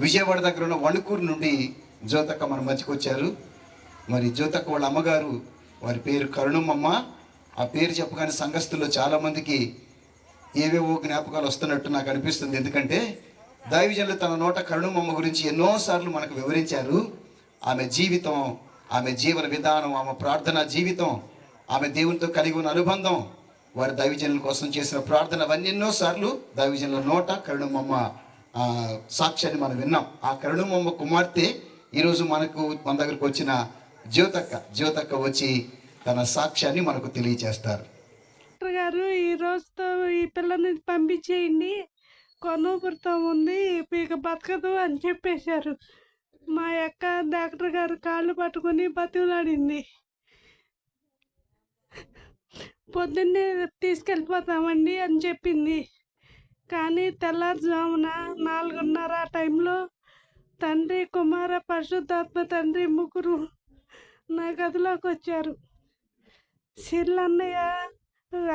విజయవాడ దగ్గర ఉన్న వణుకూరు నుండి జ్యోతక్క మన మధ్యకు వచ్చారు. మరి జ్యోతక్క వాళ్ళ అమ్మగారు వారి పేరు కరుణమ్మమ్మ. ఆ పేరు చెప్పగానే సంఘస్థుల్లో చాలామందికి ఏవేవో జ్ఞాపకాలు వస్తున్నట్టు నాకు అనిపిస్తుంది. ఎందుకంటే దైవజనులు తన నోట కరుణమ్మ గురించి ఎన్నోసార్లు మనకు వివరించారు. ఆమె జీవితం ఆమె జీవన విధానం ఆమె ప్రార్థన జీవితం ఆమె దేవునితో కలిగి ఉన్న అనుబంధం వారి దైవజనుల కోసం చేసిన ప్రార్థన అవన్నీ ఎన్నోసార్లు దైవజనుల నోట కరుణమ్మ సాక్ష్యాన్ని మనం విన్నాం. ఆ కరుణమ్మ కుమార్తె ఈరోజు మనకు మన దగ్గరకు వచ్చిన జ్యోతక్క. జ్యోతక్క వచ్చి తన సాక్ష్యాన్ని మనకు తెలియజేస్తారు. డాక్టర్ గారు ఈ రోజుతో ఈ పిల్లని పంపించేయండి. కొనూపురుతం ఉంది ఇక బతకదు అని చెప్పేశారు. మా యొక్క డాక్టర్ గారు కాళ్ళు పట్టుకొని బతిలాడింది పొద్దున్నే తీసుకెళ్ళిపోతామండి అని చెప్పింది. కానీ తెల్లారుజామున నాలుగున్నర ఆ టైంలో తండ్రి కుమార పరిశుద్ధాత్మ తండ్రి ముగ్గురు నా గదిలోకి వచ్చారు. సిర్లన్నయ్య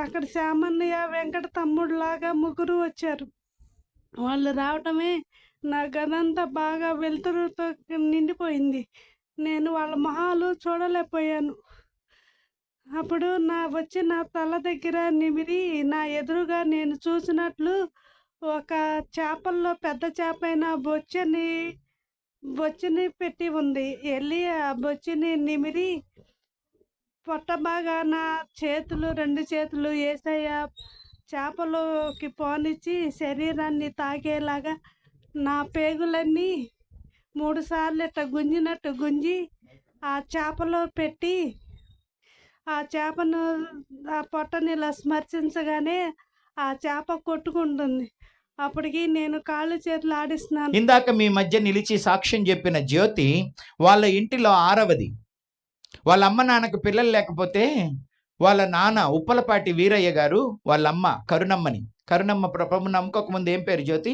అక్కడ శ్యామన్నయ్య వెంకట తమ్ముడులాగా ముగ్గురు వచ్చారు. వాళ్ళు రావటమే నా గదంతా బాగా వెలుతురుతో నిండిపోయింది. నేను వాళ్ళ మొహాలు చూడలేకపోయాను. అప్పుడు నా వచ్చి నా తల దగ్గర నిమిరి నా ఎదురుగా నేను చూసినట్లు ఒక చేపల్లో పెద్ద చేప అయిన బొచ్చని బొచ్చని పెట్టి ఉంది. వెళ్ళి ఆ బొచ్చని నిమిరి పొట్ట బాగా నా చేతులు రెండు చేతులు వేసాయ చేపలోకి పోనిచ్చి శరీరాన్ని తాగేలాగా నా పేగులన్నీ మూడు సార్లు ఇట్ట గుంజినట్టు గుంజి ఆ చేపలో పెట్టి ఆ చేపను ఆ పొట్టని ఇలా స్మర్శించగానే ఆ చేప కొట్టుకుంటుంది. అప్పటికి నేను కాళ్ళు చేతులు ఆడిస్తున్నాను. ఇందాక మీ మధ్య నిలిచి సాక్ష్యం చెప్పిన జ్యోతి వాళ్ళ ఇంటిలో ఆరవది. వాళ్ళ అమ్మ నాన్నకు పిల్లలు లేకపోతే వాళ్ళ నాన్న ఉప్పలపాటి వీరయ్య గారు వాళ్ళ అమ్మ కరుణమ్మని. కరుణమ్మ ప్రభు నమ్మకం ముందు ఏం పేరు జ్యోతి?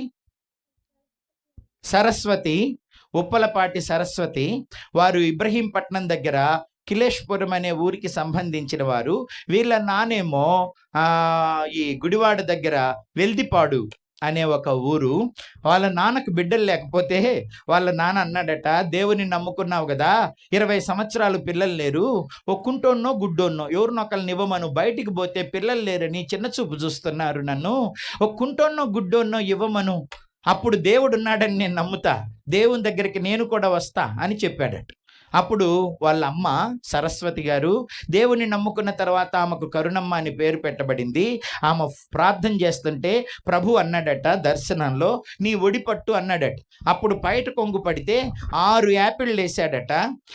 సరస్వతి ఉప్పలపాటి సరస్వతి వారు ఇబ్రహీంపట్నం దగ్గర కిలేష్పురం అనే ఊరికి సంబంధించిన వారు. వీళ్ళ నానేమో ఈ గుడివాడ దగ్గర వెల్దిపాడు అనే ఒక ఊరు వాళ్ళ నాన్నకు బిడ్డలు లేకపోతే వాళ్ళ నాన్న అన్నాడట దేవుని నమ్ముకున్నావు కదా ఇరవై సంవత్సరాలు పిల్లలు లేరు ఓ కుంటోన్నో గుడ్డోన్నో ఎవరినొకరిని ఇవ్వమను బయటికి పోతే పిల్లలు లేరని చిన్న చూపు చూస్తున్నారు నన్ను ఓ కుంటోన్నో గుడ్డోన్నో ఇవ్వమను అప్పుడు దేవుడు ఉన్నాడని నేను నమ్ముతా దేవుని దగ్గరికి నేను కూడా వస్తా అని చెప్పాడట. అప్పుడు వాళ్ళ అమ్మ సరస్వతి గారు దేవుని నమ్ముకున్న తర్వాత ఆమెకు కరుణమ్మ అని పేరు పెట్టబడింది. ఆమె ప్రార్థన చేస్తుంటే ప్రభు అన్నాడట దర్శనంలో నీ ఒడిపట్టు అన్నాడట. అప్పుడు బయట కొంగు పడితే ఆరు యాపిళ్ళు వేసాడట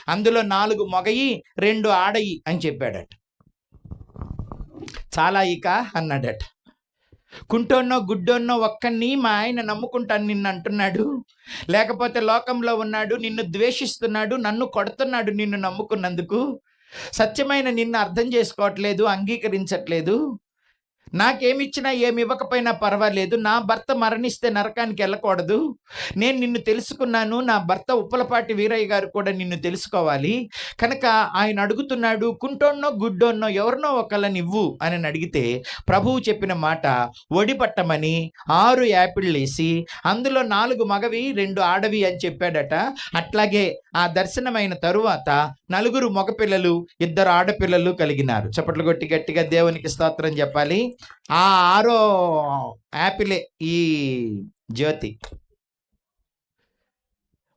అందులో నాలుగు మొగయి రెండు ఆడయి అని చెప్పాడట. చాలా ఇక అన్నాడట. కుంటోన్నో గుడ్డోన్నో ఒక్కని మా ఆయన నమ్ముకుంటాను నిన్ను అంటున్నాడు. లేకపోతే లోకంలో ఉన్నాడు నిన్ను ద్వేషిస్తున్నాడు నన్ను కొడుతున్నాడు నిన్ను నమ్ముకున్నందుకు. సత్యమైన నిన్ను అర్థం చేసుకోవట్లేదు అంగీకరించట్లేదు. నాకేమిచ్చినా ఏమి ఇవ్వకపోయినా పర్వాలేదు. నా భర్త మరణిస్తే నరకానికి వెళ్ళకూడదు. నేను నిన్ను తెలుసుకున్నాను. నా భర్త ఉప్పలపాటి వీరయ్య గారు కూడా నిన్ను తెలుసుకోవాలి. కనుక ఆయన అడుగుతున్నాడు కుంటోన్నో గుడ్డోన్నో ఎవరినో ఒకళ్ళని ఇవ్వు అని అడిగితే ప్రభువు చెప్పిన మాట ఒడిపట్టమని ఆరు యాపిళ్ళేసి అందులో నాలుగు మగవి రెండు ఆడవి అని చెప్పాడట. అట్లాగే ఆ దర్శనమైన తరువాత నలుగురు మగపిల్లలు ఇద్దరు ఆడపిల్లలు కలిగినారు. చప్పట్లు కొట్టి గట్టిగా దేవునికి స్తోత్రం చెప్పాలి. ఆ ఆరో యాపిలే ఈ జ్యోతి.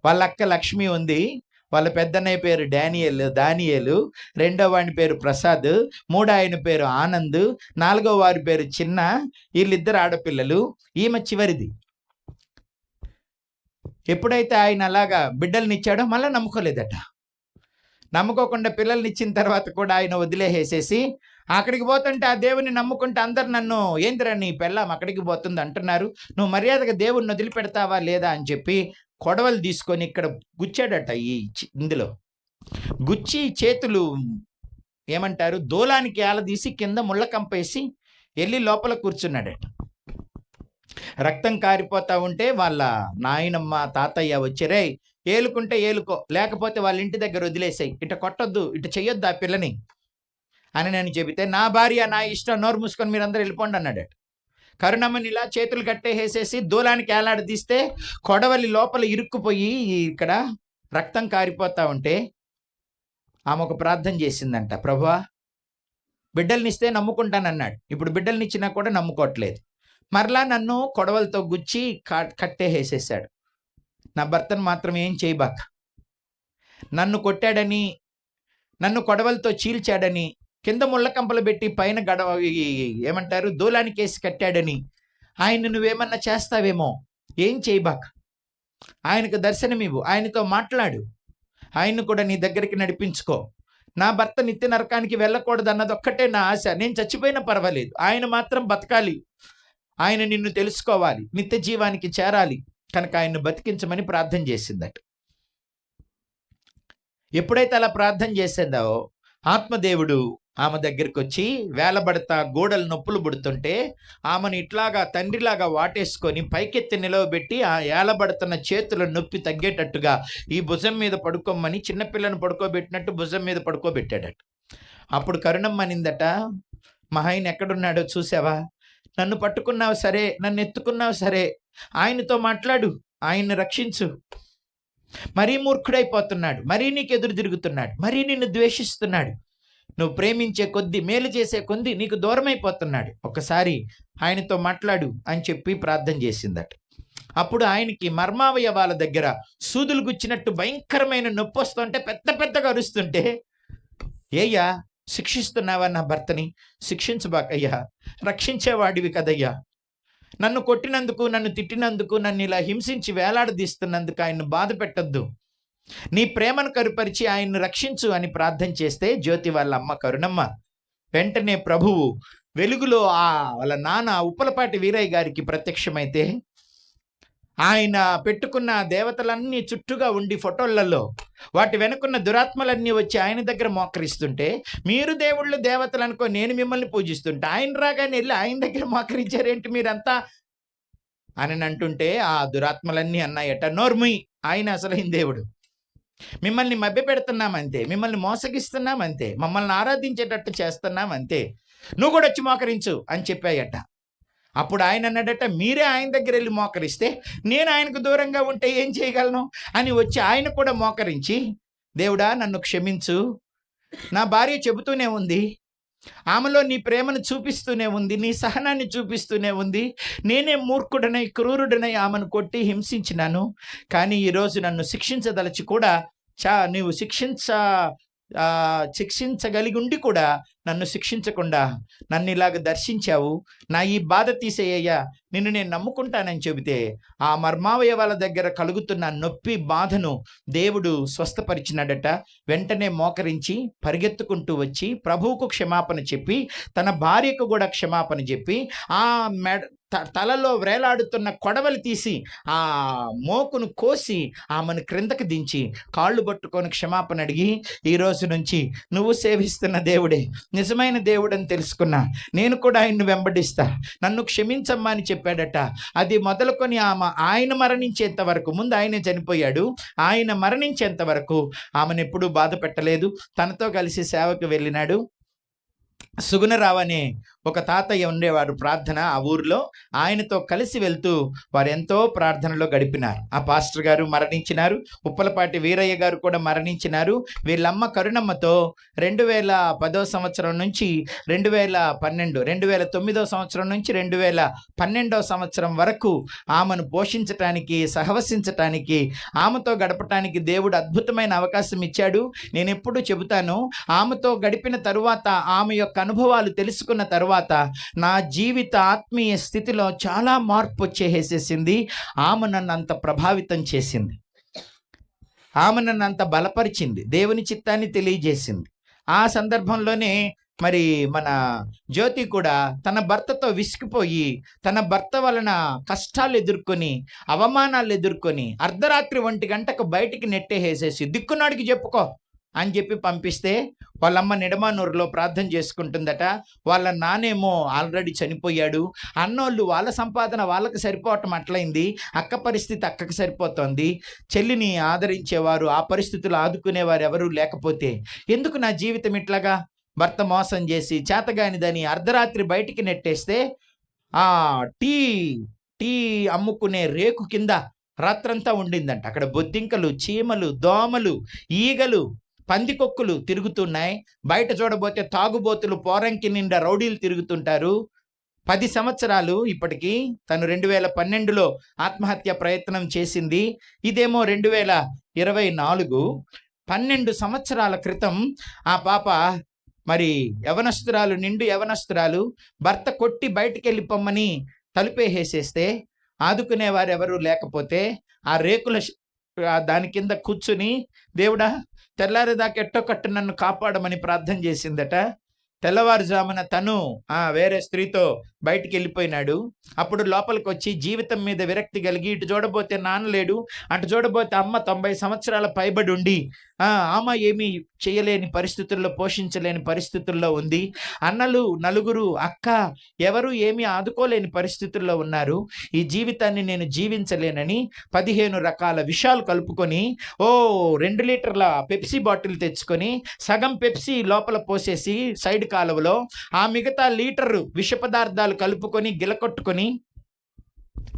వాళ్ళ అక్క లక్ష్మి ఉంది. వాళ్ళ పెద్దన్నయ్య పేరు డానియల్ దానియలు. రెండో వాడి పేరు ప్రసాద్. మూడో ఆయన పేరు ఆనంద్. నాలుగో వారి పేరు చిన్న. వీళ్ళిద్దరు ఆడపిల్లలు. ఈమె చివరిది. ఎప్పుడైతే ఆయన అలాగా బిడ్డల్ని ఇచ్చాడో మళ్ళీ నమ్ముకోలేదట. నమ్ముకోకుండా పిల్లల్ని ఇచ్చిన తర్వాత కూడా ఆయన వదిలేసేసి అక్కడికి పోతుంటే ఆ దేవుని నమ్ముకుంటే అందరు నన్ను ఏందిరా నీ పెళ్ళాం అక్కడికి పోతుంది అంటున్నారు. నువ్వు మర్యాదగా దేవుణ్ణి వదిలిపెడతావా లేదా అని చెప్పి కొడవలు తీసుకొని ఇక్కడ గుచ్చాడట ఈ చి- ఇందులో. గుచ్చి చేతులు ఏమంటారు దూలానికి ఆలదీసి కింద ముళ్ళ కంపేసి వెళ్ళి లోపల కూర్చున్నాడట. రక్తం కారిపోతా ఉంటే వాళ్ళ నాయనమ్మ తాతయ్య వచ్చిరే ఏలుకుంటే ఏలుకో లేకపోతే వాళ్ళ ఇంటి దగ్గర వదిలేసాయి. ఇట కొట్టొద్దు ఇట చెయ్యొద్దు ఆ పిల్లని. అని నేను చెబితే నా భార్య నా ఇష్టం నోరు మూసుకొని మీరందరూ వెళ్ళిపోండి అన్నాడు కరుణమ్మని ఇలా చేతులు కట్టేసేసి దూలానికి ఏలాడదీస్తే కొడవలి లోపల ఇరుక్కుపోయి ఇక్కడ రక్తం కారిపోతా ఉంటే ఆమె ఒక ప్రార్థన చేసిందంట. ప్రభువా బిడ్డల్నిస్తే నమ్ముకుంటానన్నాడు. ఇప్పుడు బిడ్డల్నిచ్చినా కూడా నమ్ముకోవట్లేదు. మరలా నన్ను కొడవలతో గుచ్చి కట్టేసేసాడు. నా భర్తను మాత్రం ఏం చేయబాక. నన్ను కొట్టాడని నన్ను కొడవలతో చీల్చాడని కింద ముళ్ళకంపలు పెట్టి పైన గడవ ఏమంటారు దూలానికి వేసి కట్టాడని ఆయన నువ్వేమన్నా చేస్తావేమో ఏం చేయబాక. ఆయనకు దర్శనమివ్వు ఆయనతో మాట్లాడు. ఆయన్ని కూడా నీ దగ్గరికి నడిపించుకో. నా భర్త నిత్య నరకానికి వెళ్ళకూడదు అన్నది ఒక్కటే నా ఆశ. నేను చచ్చిపోయినా పర్వాలేదు. ఆయన మాత్రం బతకాలి. ఆయన నిన్ను తెలుసుకోవాలి. నిత్య జీవానికి చేరాలి. కనుక ఆయన్ను బతికించమని ప్రార్థన చేసిందట. ఎప్పుడైతే అలా ప్రార్థన చేసిందో ఆత్మదేవుడు ఆమె దగ్గరికి వచ్చి వేలబడతా గోడలు నొప్పులు పుడుతుంటే ఆమెను ఇట్లాగా తండ్రిలాగా వాటేసుకొని పైకెత్తి నిలవబెట్టి ఆ ఏలబడుతున్న చేతుల నొప్పి తగ్గేటట్టుగా ఈ భుజం మీద పడుకోమని చిన్నపిల్లను పడుకోబెట్టినట్టు భుజం మీద పడుకోబెట్టాడట. అప్పుడు కరుణమ్మనిందట అనిందట మా ఆయన ఎక్కడున్నాడో చూసావా? నన్ను పట్టుకున్నావు సరే నన్ను ఎత్తుకున్నావు సరే. ఆయనతో మాట్లాడు ఆయన్ని రక్షించు. మరీ మూర్ఖుడైపోతున్నాడు మరీ నీకు ఎదురు తిరుగుతున్నాడు మరీ నిన్ను ద్వేషిస్తున్నాడు. నువ్వు ప్రేమించే కొద్దీ మేలు చేసే కొద్దీ నీకు దూరమైపోతున్నాడు. ఒకసారి ఆయనతో మాట్లాడు అని చెప్పి ప్రార్థన చేసిందట. అప్పుడు ఆయనకి మర్మావయవాల దగ్గర సూదులు గుచ్చినట్టు భయంకరమైన నొప్పి వస్తుంటే పెద్ద పెద్దగా అరుస్తుంటే ఏయ్యా శిక్షిస్తున్నావా నా భర్తని? శిక్షించబాకయ్యా. రక్షించేవాడివి కదయ్యా. నన్ను కొట్టినందుకు నన్ను తిట్టినందుకు నన్ను ఇలా హింసించి వేలాడదీస్తున్నందుకు ఆయన్ను బాధ పెట్టద్దు. నీ ప్రేమను కరుపరిచి ఆయన్ను రక్షించు అని ప్రార్థన చేస్తే జ్యోతి వాళ్ళ అమ్మ కరుణమ్మ. వెంటనే ప్రభువు వెలుగులో ఆ వాళ్ళ నాన్న ఉప్పలపాటి వీరయ్య గారికి ప్రత్యక్షమైతే ఆయన పెట్టుకున్న దేవతలన్నీ చుట్టూగా ఉండి ఫోటోలలో వాటి వెనుకున్న దురాత్మలన్నీ వచ్చి ఆయన దగ్గర మోకరిస్తుంటే మీరు దేవుళ్ళు దేవతలు అనుకో నేను మిమ్మల్ని పూజిస్తుంటే. ఆయన రాగానే వెళ్ళి ఆయన దగ్గర మోకరించారేంటి మీరంతా? అని అంటుంటే ఆ దురాత్మలన్నీ అన్నాయట నోర్మి ఆయన అసలైన దేవుడు? మిమ్మల్ని మభ్య పెడుతున్నామంతే మిమ్మల్ని మోసగిస్తున్నామంతే మమ్మల్ని ఆరాధించేటట్టు చేస్తున్నామంతే నువ్వు కూడా వచ్చి మోకరించు అని చెప్పాయట. అప్పుడు ఆయన అన్నాడట మీరే ఆయన దగ్గర వెళ్ళి మోకరిస్తే నేను ఆయనకు దూరంగా ఉంటే ఏం చేయగలను? అని వచ్చి ఆయన కూడా మోకరించి దేవుడా నన్ను క్షమించు. నా భార్య చెబుతూనే ఉంది. ఆమెలో నీ ప్రేమను చూపిస్తూనే ఉంది. నీ సహనాన్ని చూపిస్తూనే ఉంది. నేనే మూర్ఖుడనై క్రూరుడనై ఆమెను కొట్టి హింసించినాను. కానీ ఈరోజు నన్ను శిక్షించదలచి కూడా చా నీవు శిక్షించ శిక్షించగలిగి ఉండి కూడా నన్ను శిక్షించకుండా నన్ను ఇలాగ దర్శించావు. నా ఈ బాధ తీసేయ్యా. నిన్ను నేను నమ్ముకుంటానని చెబితే ఆ మర్మావయవాల దగ్గర కలుగుతున్న నొప్పి బాధను దేవుడు స్వస్థపరిచినాడట. వెంటనే మోకరించి పరిగెత్తుకుంటూ వచ్చి ప్రభువుకు క్షమాపణ చెప్పి తన భార్యకు కూడా క్షమాపణ చెప్పి ఆ మెడ త- తలలో వ్రేలాడుతున్న కొడవలి తీసి ఆ మోకును కోసి ఆమెను క్రిందకి దించి కాళ్ళు పట్టుకొని క్షమాపణ అడిగి ఈ రోజు నుంచి నువ్వు సేవిస్తున్న దేవుడే నిజమైన దేవుడని తెలుసుకున్నా. నేను కూడా ఆయన్ను వెంబడిస్తా. నన్ను క్షమించమ్మా అని చెప్పాడట. అది మొదలుకొని ఆమె ఆయన మరణించేంత వరకు ముందు ఆయన చనిపోయాడు. ఆయన మరణించేంత వరకు ఆమెను ఎప్పుడూ బాధ పెట్టలేదు. తనతో కలిసి సేవకు వెళ్ళినాడు. సుగుణరావు అనే ఒక తాతయ్య ఉండేవాడు ప్రార్థన ఆ ఊరిలో. ఆయనతో కలిసి వెళ్తూ వారు ఎంతో ప్రార్థనలో గడిపినారు. ఆ పాస్టర్ గారు మరణించినారు. ఉప్పలపాటి వీరయ్య గారు కూడా మరణించినారు. వీళ్ళమ్మ కరుణమ్మతో రెండు వేల పదో సంవత్సరం నుంచి రెండు వేల పన్నెండు రెండు వేల తొమ్మిదో సంవత్సరం నుంచి రెండు వేల పన్నెండో సంవత్సరం వరకు ఆమెను పోషించటానికి సహవసించటానికి ఆమెతో గడపటానికి దేవుడు అద్భుతమైన అవకాశం ఇచ్చాడు. నేను ఎప్పుడూ చెబుతాను ఆమెతో గడిపిన తరువాత ఆమె యొక్క అనుభవాలు తెలుసుకున్న తరువాత తర్వాత నా జీవిత ఆత్మీయ స్థితిలో చాలా మార్పు వచ్చేసేసింది ఆమె నన్ను అంత ప్రభావితం చేసింది. ఆమె నన్ను అంత బలపరిచింది. దేవుని చిత్తాన్ని తెలియజేసింది. ఆ సందర్భంలోనే మరి మన జ్యోతి కూడా తన భర్తతో విసిగిపోయి తన భర్త వలన కష్టాలు ఎదుర్కొని అవమానాలు ఎదుర్కొని అర్ధరాత్రి ఒంటి గంటకు బయటికి నెట్టేసేసి దిక్కునాడికి చెప్పుకో అని చెప్పి పంపిస్తే వాళ్ళమ్మ నిడమానూరులో ప్రార్థన చేసుకుంటుందట. వాళ్ళ నానేమో ఆల్రెడీ చనిపోయాడు. అన్నోళ్ళు వాళ్ళ సంపాదన వాళ్ళకి సరిపోవటం అట్లయింది. అక్క పరిస్థితి అక్కకి సరిపోతోంది. చెల్లిని ఆదరించేవారు ఆ పరిస్థితులు ఆదుకునేవారు ఎవరూ లేకపోతే ఎందుకు నా జీవితం ఇట్లాగా? భర్త మోసం చేసి చేతగానిదని అర్ధరాత్రి బయటికి నెట్టేస్తే ఆ టీ టీ అమ్ముకునే రేకు కింద రాత్రంతా ఉండిందంట. అక్కడ బొద్దింకలు చీమలు దోమలు ఈగలు పందికొక్కులు తిరుగుతున్నాయి. బయట చూడబోతే తాగుబోతులు పోరంకి నిండా రౌడీలు తిరుగుతుంటారు. పది సంవత్సరాలు ఇప్పటికీ తను రెండు వేల పన్నెండులో ఆత్మహత్య ప్రయత్నం చేసింది. ఇదేమో రెండు వేల ఇరవై నాలుగు పన్నెండు సంవత్సరాల క్రితం ఆ పాప మరి యవనస్తురాలు నిండు యవనస్తురాలు భర్త కొట్టి బయటికి వెళ్ళిపోమ్మని తలుపేసేస్తే ఆదుకునేవారెవరూ లేకపోతే ఆ రేకుల దాని కింద కూర్చుని దేవుడా తెల్లారిదాకా ఎట్టో కట్టు నన్ను కాపాడమని ప్రార్థన చేసిందట. తెల్లవారుజామున తను ఆ వేరే స్త్రీతో బయటికి వెళ్ళిపోయినాడు అప్పుడు లోపలికి వచ్చి జీవితం మీద విరక్తి కలిగి ఇటు చూడబోతే నాన్న లేడు అటు చూడబోతే అమ్మ తొంభై సంవత్సరాల పైబడి ఉండి ఆ ఆమె ఏమీ చేయలేని పరిస్థితుల్లో పోషించలేని పరిస్థితుల్లో ఉంది. అన్నలు నలుగురు అక్క ఎవరు ఏమీ ఆదుకోలేని పరిస్థితుల్లో ఉన్నారు. ఈ జీవితాన్ని నేను జీవించలేనని పదిహేను రకాల విషాలు కలుపుకొని ఓ రెండు లీటర్ల పెప్సీ బాటిల్ తెచ్చుకొని సగం పెప్సీ లోపల పోసేసి సైడ్ కాలువలో ఆ మిగతా లీటరు విష పదార్థాలు కలుపుకొని గిలకొట్టుకొని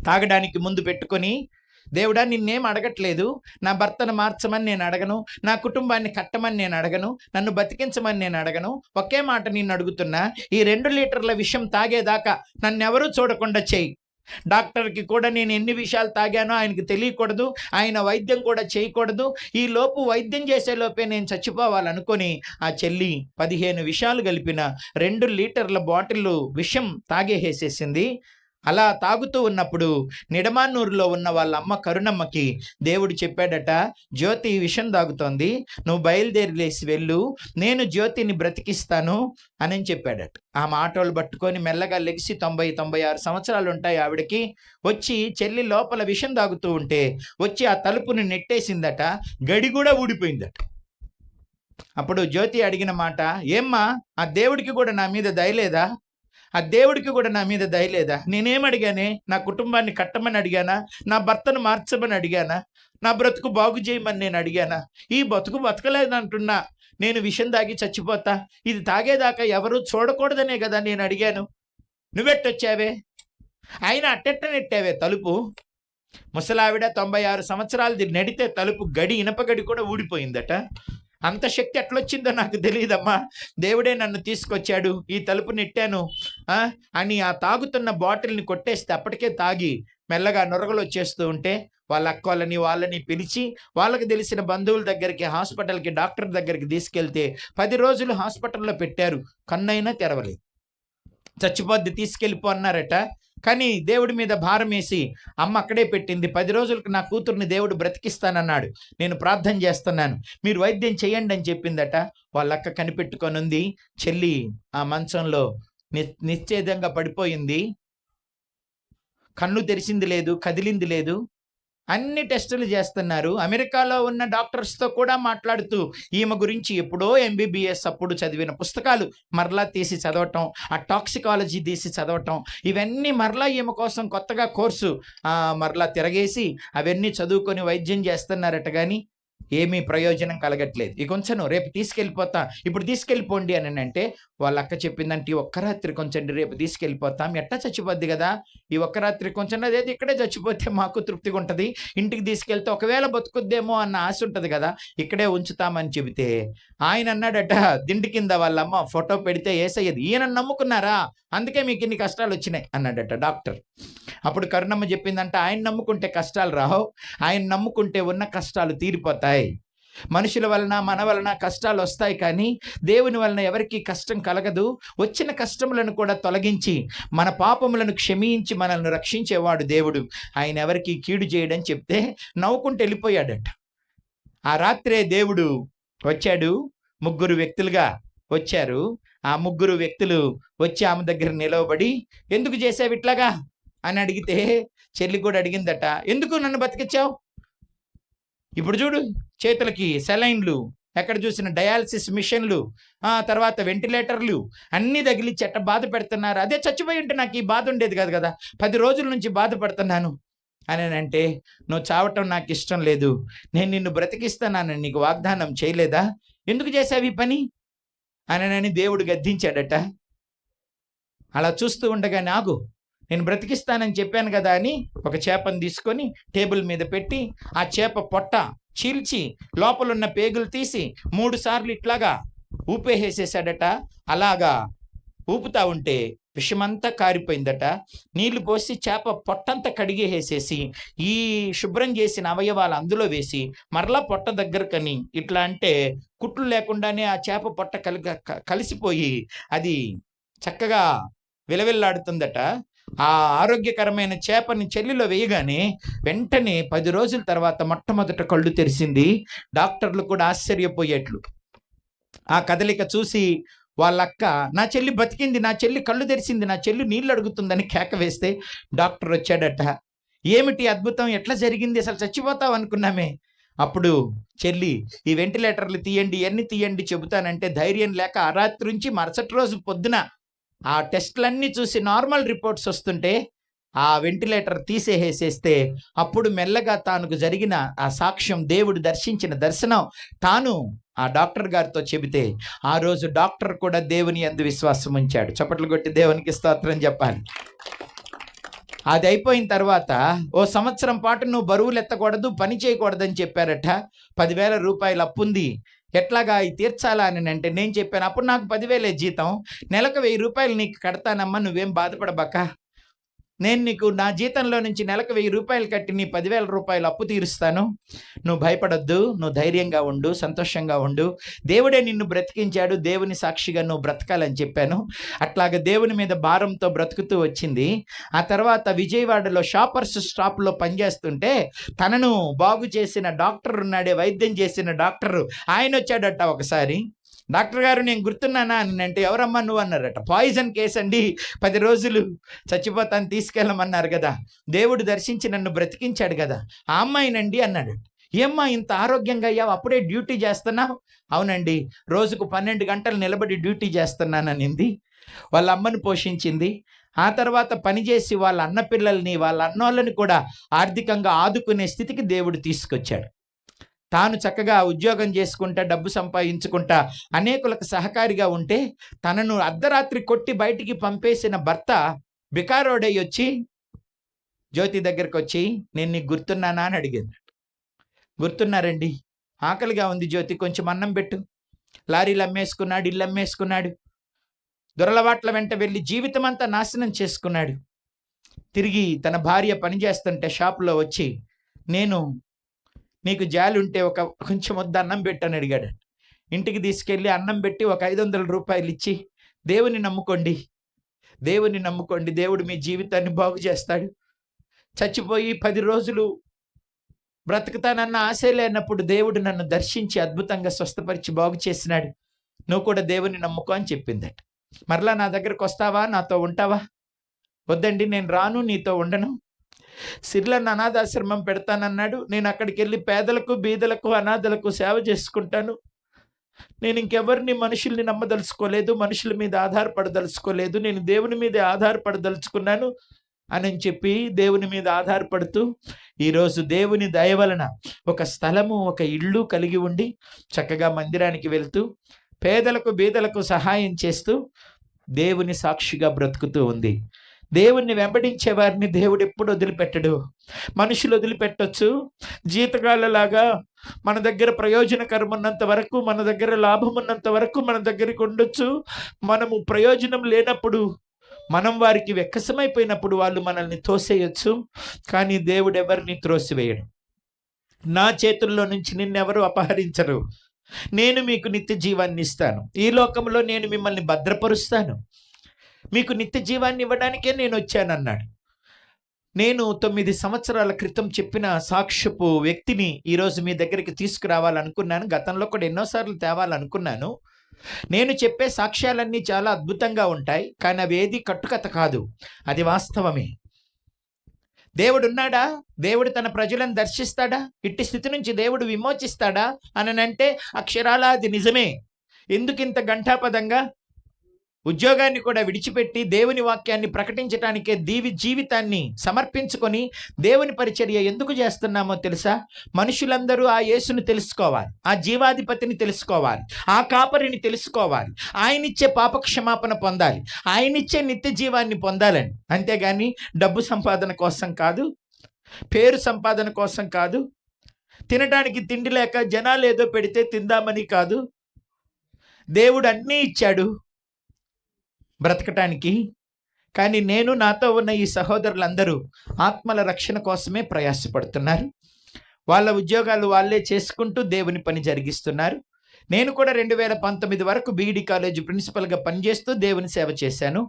తాగడానికి ముందు పెట్టుకొని దేవుడా నిన్నేం అడగట్లేదు. నా భర్తను మార్చమని నేను అడగను. నా కుటుంబాన్ని కట్టమని నేను అడగను. నన్ను బతికించమని నేను అడగను. ఒకే మాట నిన్ను అడుగుతున్నా. ఈ రెండు లీటర్ల విషయం తాగేదాకా నన్నెవరూ చూడకుండా చేయి డాక్టర్కి కూడా నేను ఎన్ని విషయాలు తాగానో ఆయనకి తెలియకూడదు ఆయన వైద్యం కూడా చేయకూడదు. ఈ లోపు వైద్యం చేసే లోపే నేను చచ్చిపోవాలనుకొని ఆ చెల్లి పదిహేను విషయాలు కలిపిన రెండు లీటర్ల బాటిల్ విషం తాగేసేసింది. అలా తాగుతూ ఉన్నప్పుడు నిడమానూరులో ఉన్న వాళ్ళ అమ్మ కరుణమ్మకి దేవుడు చెప్పాడట జ్యోతి ఈ విషం తాగుతోంది. నువ్వు బయలుదేరి లేసి వెళ్ళు. నేను జ్యోతిని బ్రతికిస్తాను అని చెప్పాడట. ఆ మాటలు పట్టుకొని మెల్లగా లెగిసి తొంభై తొంభై ఆరు సంవత్సరాలు ఉంటాయి ఆవిడకి. వచ్చి చెల్లి లోపల విషం తాగుతూ ఉంటే వచ్చి ఆ తలుపుని నెట్టేసిందట. గడి కూడా ఊడిపోయిందట. అప్పుడు జ్యోతి అడిగిన మాట ఏమ్మా ఆ దేవుడికి కూడా నా మీద దయలేదా ఆ దేవుడికి కూడా నా మీద దయలేదా నేనేం అడిగానే? నా కుటుంబాన్ని కట్టమని అడిగానా? నా భర్తను మార్చమని అడిగానా? నా బ్రతుకు బాగు చేయమని నేను అడిగానా? ఈ బతుకు బతకలేదంటున్నా. నేను విషం తాగి చచ్చిపోతా. ఇది తాగేదాకా ఎవరు చూడకూడదనే కదా నేను అడిగాను. నువ్వెట్టొచ్చావే? ఆయన అట్టెట్ట నెట్టావే తలుపు? ముసలావిడ తొంభై ఆరు సంవత్సరాలది నడితే తలుపు గడి ఇనపగడి కూడా ఊడిపోయిందట. అంత శక్తి ఎట్లొచ్చిందో నాకు తెలియదమ్మా. దేవుడే నన్ను తీసుకొచ్చాడు. ఈ తలుపు నెట్టాను. అని ఆ తాగుతున్న బాటిల్ని కొట్టేస్తే అప్పటికే తాగి మెల్లగా నొరగలు వచ్చేస్తూ ఉంటే వాళ్ళ అక్కలని వాళ్ళని పిలిచి వాళ్ళకి తెలిసిన బంధువుల దగ్గరికి హాస్పిటల్కి డాక్టర్ దగ్గరికి తీసుకెళ్తే పది రోజులు హాస్పిటల్లో పెట్టారు. కన్నైనా తెరవలేదు. చచ్చిపోద్ది తీసుకెళ్ళిపో అన్నారట. కానీ దేవుడి మీద భారం వేసి అమ్మ అక్కడే పెట్టింది పది రోజులకు నా కూతుర్ని దేవుడు బ్రతికిస్తానన్నాడు. నేను ప్రార్థన చేస్తున్నాను. మీరు వైద్యం చేయండి అని చెప్పిందట. వాళ్ళక్క కనిపెట్టుకొని ఉంది. చెల్లి ఆ మంచంలో నిశ్చేదంగా పడిపోయింది. కన్ను తెరిచింది లేదు కదిలింది లేదు. అన్ని టెస్టులు చేస్తున్నారు. అమెరికాలో ఉన్న డాక్టర్స్తో కూడా మాట్లాడుతూ ఈమె గురించి ఎప్పుడో ఎంబీబీఎస్ అప్పుడు చదివిన పుస్తకాలు మరలా తీసి చదవటం ఆ టాక్సికాలజీ తీసి చదవటం ఇవన్నీ మరలా ఈమె కోసం కొత్తగా కోర్సు మరలా తిరగేసి అవన్నీ చదువుకొని వైద్యం చేస్తున్నారట కానీ ఏమీ ప్రయోజనం కలగట్లేదు. ఇక కొంచెం రేపు తీసుకెళ్ళిపోతా ఇప్పుడు తీసుకెళ్ళిపోండి అని అంటే వాళ్ళ అక్క చెప్పిందంటే ఈ ఒక్క రాత్రి కొంచెం రేపు తీసుకెళ్ళిపోతాం ఎట్టా చచ్చిపోద్ది కదా? ఈ ఒక్క రాత్రి కొంచెం అదేది ఇక్కడే చచ్చిపోతే మాకు తృప్తిగా ఉంటుంది. ఇంటికి తీసుకెళ్తే ఒకవేళ బతుకుద్దేమో అన్న ఆశ ఉంటుంది కదా ఇక్కడే ఉంచుతామని చెబితే. ఆయన అన్నాడట దిండి కింద వాళ్ళమ్మ ఫోటో పెడితే ఏసయ్యది. ఈయన నమ్ముకున్నారా? అందుకే మీకు ఇన్ని కష్టాలు వచ్చినాయి. అన్నాడట డాక్టర్. అప్పుడు కరుణమ్మ చెప్పిందంట ఆయన నమ్ముకుంటే కష్టాలు రావు. ఆయన నమ్ముకుంటే ఉన్న కష్టాలు తీరిపోతాయి. మనుషుల వలన మన వలన కష్టాలు వస్తాయి కానీ దేవుని వలన ఎవరికి కష్టం కలగదు. వచ్చిన కష్టములను కూడా తొలగించి మన పాపములను క్షమించి మనల్ని రక్షించేవాడు దేవుడు. ఆయన ఎవరికి కీడు చేయడని చెప్తే నవ్వుకుంటూ వెళ్ళిపోయాడట. ఆ రాత్రే దేవుడు వచ్చాడు. ముగ్గురు వ్యక్తులుగా వచ్చారు. ఆ ముగ్గురు వ్యక్తులు వచ్చి ఆమె దగ్గర నిలవబడి ఎందుకు చేసావు ఇట్లాగా? అని అడిగితే చెల్లి కూడా అడిగిందట ఎందుకు నన్ను బతికించావు ఇప్పుడు చూడు చేతులకి సెలైన్లు ఎక్కడ చూసిన డయాలసిస్ మిషన్లు ఆ తర్వాత వెంటిలేటర్లు అన్నీ తగిలి చెట్ట బాధ పెడుతున్నారు. అదే చచ్చిపోయి ఉంటే నాకు ఈ బాధ ఉండేది కాదు కదా. పది రోజుల నుంచి బాధపడుతున్నాను అని అంటే నువ్వు చావటం నాకు ఇష్టం లేదు. నేను నిన్ను బ్రతికిస్తానని నీకు వాగ్దానం చేయలేదా? ఎందుకు చేసావు ఈ పని? అని దేవుడు గద్దించాడట. అలా చూస్తూ ఉండగా నాగు నేను బ్రతికిస్తానని చెప్పాను కదా అని ఒక చేపను తీసుకొని టేబుల్ మీద పెట్టి ఆ చేప పొట్ట చీల్చి లోపలున్న పేగులు తీసి మూడు సార్లు ఇట్లాగా ఊపేసేసాడట. అలాగా ఊపుతా ఉంటే విషమంతా కారిపోయిందట. నీళ్ళు పోసి చేప పొట్టంతా కడిగేసేసి ఈ శుభ్రం చేసిన అవయవాలు అందులో వేసి మరలా పొట్ట దగ్గరకని ఇట్లా అంటే కుట్లు లేకుండానే ఆ చేప పొట్ట కలి కలిసిపోయి అది చక్కగా విలవిల్లాడుతుందట. ఆ ఆరోగ్యకరమైన చేపని చెల్లిలో వేయగానే వెంటనే పది రోజుల తర్వాత మొట్టమొదట కళ్ళు తెరిసింది. డాక్టర్లు కూడా ఆశ్చర్యపోయేట్లు. ఆ కదలిక చూసి వాళ్ళక్క నా చెల్లి బతికింది నా చెల్లి కళ్ళు తెరిసింది నా చెల్లి నీళ్ళు అడుగుతుందని కేక వేస్తే డాక్టర్ వచ్చాడట. ఏమిటి అద్భుతం? ఎట్లా జరిగింది? అసలు చచ్చిపోతావు అనుకున్నామే. అప్పుడు చెల్లి ఈ వెంటిలేటర్లు తీయండి ఎన్ని తీయండి చెబుతానంటే ధైర్యం లేక ఆ రాత్రి నుంచి మరుసటి రోజు పొద్దున ఆ టెస్ట్లన్నీ చూసి నార్మల్ రిపోర్ట్స్ వస్తుంటే ఆ వెంటిలేటర్ తీసేసేస్తే అప్పుడు మెల్లగా తానుకు జరిగిన ఆ సాక్ష్యం దేవుడు దర్శించిన దర్శనం తాను ఆ డాక్టర్ గారితో చెబితే ఆ రోజు డాక్టర్ కూడా దేవుని అందు విశ్వాసం ఉంచాడు. చప్పట్లు కొట్టి దేవునికి స్తోత్రం చెప్పాలి. అది అయిపోయిన తర్వాత ఓ సంవత్సరం పాటు నువ్వు బరువులు ఎత్తకూడదు పని చేయకూడదని చెప్పారట. పదివేల రూపాయలు అప్పుంది. ఎట్లాగా అవి తీర్చాలా అని అంటే నేను చెప్పాను అప్పుడు నాకు పదివేలే జీతం నెలకు వెయ్యి రూపాయలు నీకు కడతానమ్మా నువ్వేం బాధపడబక్కా నేను నీకు నా జీతంలో నుంచి నెలకు వెయ్యి రూపాయలు కట్టి నీ పదివేల రూపాయలు అప్పు తీరుస్తాను. నువ్వు భయపడొద్దు నువ్వు ధైర్యంగా ఉండు సంతోషంగా ఉండు. దేవుడే నిన్ను బ్రతికించాడు దేవుని సాక్షిగా నువ్వు బ్రతకాలని చెప్పాను. అట్లాగ దేవుని మీద భారంతో బ్రతుకుతూ వచ్చింది. ఆ తర్వాత విజయవాడలో షాపర్స్ స్టాప్లో పనిచేస్తుంటే తనను బాగు చేసిన డాక్టర్ ఉన్నాడే వైద్యం చేసిన డాక్టర్. ఆయన వచ్చాడట ఒకసారి. డాక్టర్ గారు నేను గుర్తున్నానా? అని అంటే ఎవరమ్మా నువ్వు అన్నారట పాయిజన్ కేసు అండి. పది రోజులు చచ్చిపోతాను తీసుకెళ్ళమన్నారు కదా. దేవుడు దర్శించి నన్ను బ్రతికించాడు కదా. ఆ అమ్మాయినండి అన్నాడు. ఏమ్మా ఇంత ఆరోగ్యంగా అయ్యావు? అప్పుడే డ్యూటీ చేస్తున్నావు? అవునండి. రోజుకు పన్నెండు గంటలు నిలబడి డ్యూటీ చేస్తున్నాననింది. వాళ్ళ అమ్మను పోషించింది. ఆ తర్వాత పనిచేసి వాళ్ళ అన్న పిల్లల్ని వాళ్ళ అన్నోళ్ళని కూడా ఆర్థికంగా ఆదుకునే స్థితికి దేవుడు తీసుకొచ్చాడు. తాను చక్కగా ఉద్యోగం చేసుకుంటా డబ్బు సంపాదించుకుంటా అనేకులకు సహకారిగా ఉంటే తనను అర్ధరాత్రి కొట్టి బయటికి పంపేసిన భర్త బికారోడై వచ్చి జ్యోతి దగ్గరకు వచ్చి నేను నీకు గుర్తున్నానా? అని అడిగింది. గుర్తున్నారండి. ఆకలిగా ఉంది జ్యోతి. కొంచెం అన్నం పెట్టు. లారీలు అమ్మేసుకున్నాడు ఇల్లు అమ్మేసుకున్నాడు. దొరలవాట్ల వెంట వెళ్ళి జీవితం అంతా నాశనం చేసుకున్నాడు. తిరిగి తన భార్య పనిచేస్తుంటే షాపులో వచ్చి నేను నీకు జాలి ఉంటే ఒక కొంచెం వద్ద అన్నం పెట్టని అడిగాడు. ఇంటికి తీసుకెళ్ళి అన్నం పెట్టి ఒక ఐదు వందల రూపాయలు ఇచ్చి దేవుని నమ్ముకోండి. దేవుని నమ్ముకోండి. దేవుడు మీ జీవితాన్ని బాగు చేస్తాడు. చచ్చిపోయి పది రోజులు బ్రతుకుతానన్న ఆశ లేనప్పుడు దేవుడు నన్ను దర్శించి అద్భుతంగా స్వస్థపరిచి బాగు చేసినాడు. నువ్వు కూడా దేవుని నమ్ముకో అని చెప్పిందట. మరలా నా దగ్గరకు వస్తావా? నాతో ఉంటావా? వద్దండి నేను రాను నీతో ఉండను. సిర్లను అనాథాశ్రమం పెడతానన్నాడు. నేను అక్కడికి వెళ్ళి పేదలకు బీదలకు అనాథలకు సేవ చేసుకుంటాను. నేను ఇంకెవరిని మనుషుల్ని నమ్మదలుచుకోలేదు మనుషుల మీద ఆధారపడదలుచుకోలేదు. నేను దేవుని మీద ఆధారపడదలుచుకున్నాను అని చెప్పి దేవుని మీద ఆధారపడుతూ ఈరోజు దేవుని దయ వలన ఒక స్థలము ఒక ఇల్లు కలిగి ఉండి చక్కగా మందిరానికి వెళ్తూ పేదలకు బీదలకు సహాయం చేస్తూ దేవుని సాక్షిగా బ్రతుకుతూ ఉంది. దేవుణ్ణి వెంబడించే వారిని దేవుడు ఎప్పుడు వదిలిపెట్టడు. మనుషులు వదిలిపెట్టొచ్చు. జీతగాళ్ళలాగా మన దగ్గర ప్రయోజనకరం ఉన్నంత వరకు మన దగ్గర లాభం ఉన్నంత వరకు మన దగ్గరికి ఉండొచ్చు. మనము ప్రయోజనం లేనప్పుడు మనం వారికి వెక్కసమైపోయినప్పుడు వాళ్ళు మనల్ని తోసేయొచ్చు. కానీ దేవుడు ఎవరిని త్రోసివేయడు. నా చేతుల్లో నుంచి నిన్నెవరు అపహరించరు. నేను మీకు నిత్య జీవాన్ని ఇస్తాను. ఈ లోకంలో నేను మిమ్మల్ని భద్రపరుస్తాను. మీకు నిత్య జీవాన్ని ఇవ్వడానికే నేను వచ్చానన్నాడు. నేను తొమ్మిది సంవత్సరాల క్రితం చెప్పిన సాక్ష్యపు వ్యక్తిని ఈరోజు మీ దగ్గరికి తీసుకురావాలనుకున్నాను. గతంలో కూడా ఎన్నోసార్లు తేవాలనుకున్నాను. నేను చెప్పే సాక్ష్యాలన్నీ చాలా అద్భుతంగా ఉంటాయి కానీ అవి ఏది కట్టుకథ కాదు. అది వాస్తవమే. దేవుడు ఉన్నాడా దేవుడు తన ప్రజలను దర్శిస్తాడా? ఇట్టి స్థితి నుంచి దేవుడు విమోచిస్తాడా? అని అంటే అక్షరాల అది నిజమే. ఎందుకు ఇంత ఘంటాపదంగా? ఉద్యోగాన్ని కూడా విడిచిపెట్టి దేవుని వాక్యాన్ని ప్రకటించడానికే దీవి జీవితాన్ని సమర్పించుకొని దేవుని పరిచర్య ఎందుకు చేస్తున్నామో తెలుసా? మనుషులందరూ ఆ యేసును తెలుసుకోవాలి ఆ జీవాధిపతిని తెలుసుకోవాలి ఆ కాపరిని తెలుసుకోవాలి. ఆయనిచ్చే పాపక్షమాపణ పొందాలి ఆయనిచ్చే నిత్య జీవాన్ని పొందాలని. అంతేగాని డబ్బు సంపాదన కోసం కాదు పేరు సంపాదన కోసం కాదు తినడానికి తిండి లేక జనాలు ఏదో పెడితే తిందామని కాదు. దేవుడు అన్నీ ఇచ్చాడు. బ్రతకటానికి. కానీ నేను నాతో ఉన్న ఈ సహోదరులందరూ ఆత్మల రక్షణ కోసమే ప్రయాసపడుతున్నారు. వాళ్ళ ఉద్యోగాలు వాళ్ళే చేసుకుంటూ దేవుని పని జరిగిస్తున్నారు. నేను కూడా రెండు వేల పంతొమ్మిది వరకు బీఈడి కాలేజ్ ప్రిన్సిపల్గా పనిచేస్తూ దేవుని సేవ చేశాను.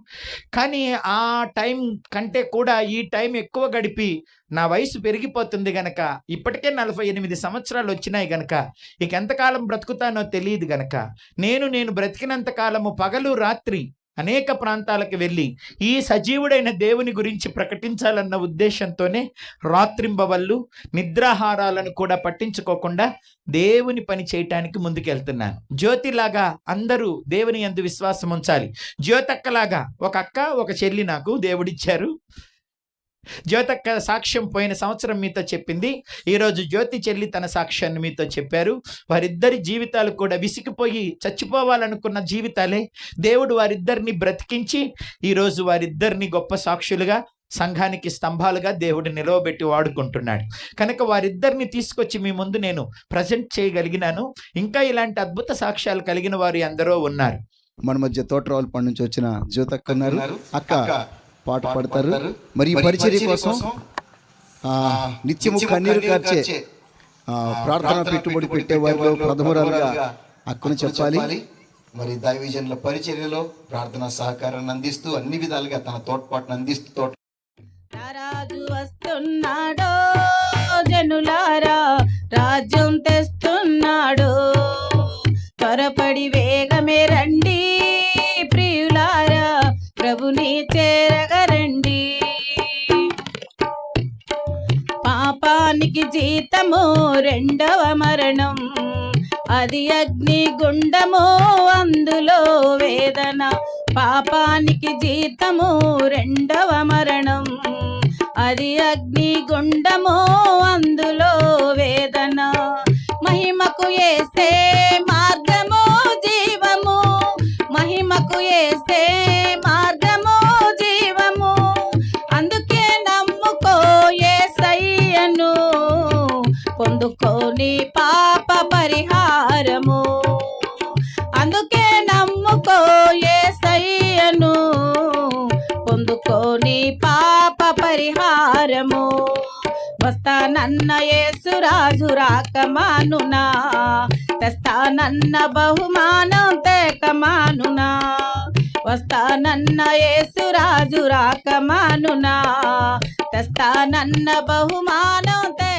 కానీ ఆ టైం కంటే కూడా ఈ టైం ఎక్కువ గడిపి నా వయసు పెరిగిపోతుంది గనక ఇప్పటికే నలభై ఎనిమిది సంవత్సరాలు వచ్చినాయి గనక ఇక ఎంతకాలం బ్రతుకుతానో తెలియదు గనక నేను నేను బ్రతికినంత కాలము పగలు రాత్రి అనేక ప్రాంతాలకు వెళ్ళి ఈ సజీవుడైన దేవుని గురించి ప్రకటించాలన్న ఉద్దేశంతోనే రాత్రింబవళ్ళు నిద్రాహారాలను కూడా పట్టించుకోకుండా దేవుని పని చేయటానికి ముందుకెళ్తున్నాను. జ్యోతిలాగా అందరూ దేవుని యందు విశ్వాసం ఉంచాలి. జ్యోతక్కలాగా ఒక అక్క ఒక చెల్లి నాకు దేవుడిచ్చారు. జ్యోతక్క సాక్ష్యం పోయిన సంవత్సరం మీతో చెప్పింది. ఈరోజు జ్యోతి చెల్లి తన సాక్ష్యాన్ని మీతో చెప్పారు. వారిద్దరి జీవితాలు కూడా విసిగిపోయి చచ్చిపోవాలనుకున్న జీవితాలే. దేవుడు వారిద్దరిని బ్రతికించి ఈరోజు వారిద్దరిని గొప్ప సాక్షులుగా సంఘానికి స్తంభాలుగా దేవుడు నిలవబెట్టి వాడుకుంటున్నాడు. కనుక వారిద్దరిని తీసుకొచ్చి మీ ముందు నేను ప్రజెంట్ చేయగలిగినాను. ఇంకా ఇలాంటి అద్భుత సాక్ష్యాలు కలిగిన వారు ఎందరో ఉన్నారు. మన మధ్య తోటరావులపాడు నుంచి వచ్చిన జ్యోతక్క అక్క పాట పాడతారు. మరి ఈ పరిచర్య కోసం నిత్యము కన్నీరు కార్చే ప్రార్థన పెట్టుబడి పెట్టే వారిలో ప్రథమరాలుగా అక్కను చెప్పాలి. మరి దైవజనుల పరిచర్యలో ప్రార్థన సహకారాన్ని అందిస్తూ అన్ని విధాలుగా తన తోడ్పాటును అందిస్తూ తోట రాజు వస్తున్నాడో జనులారా రాజ్యం తెస్తున్నాడు. త్వరపడి వేగమే రండి వారికి జీతము రెండవ మరణం. అది అగ్ని గుండము అందులో వేదన. పాపానికి జీతము రెండవ మరణం. అది అగ్ని గుండము అందులో వేదన. మహిమకు ఏసే రాకమానునా తెస్తానన్న బహుమానం తేకమానునా వస్తానన్న యేసురాజు రాకమానునా తెస్తానన్న బహుమానం తే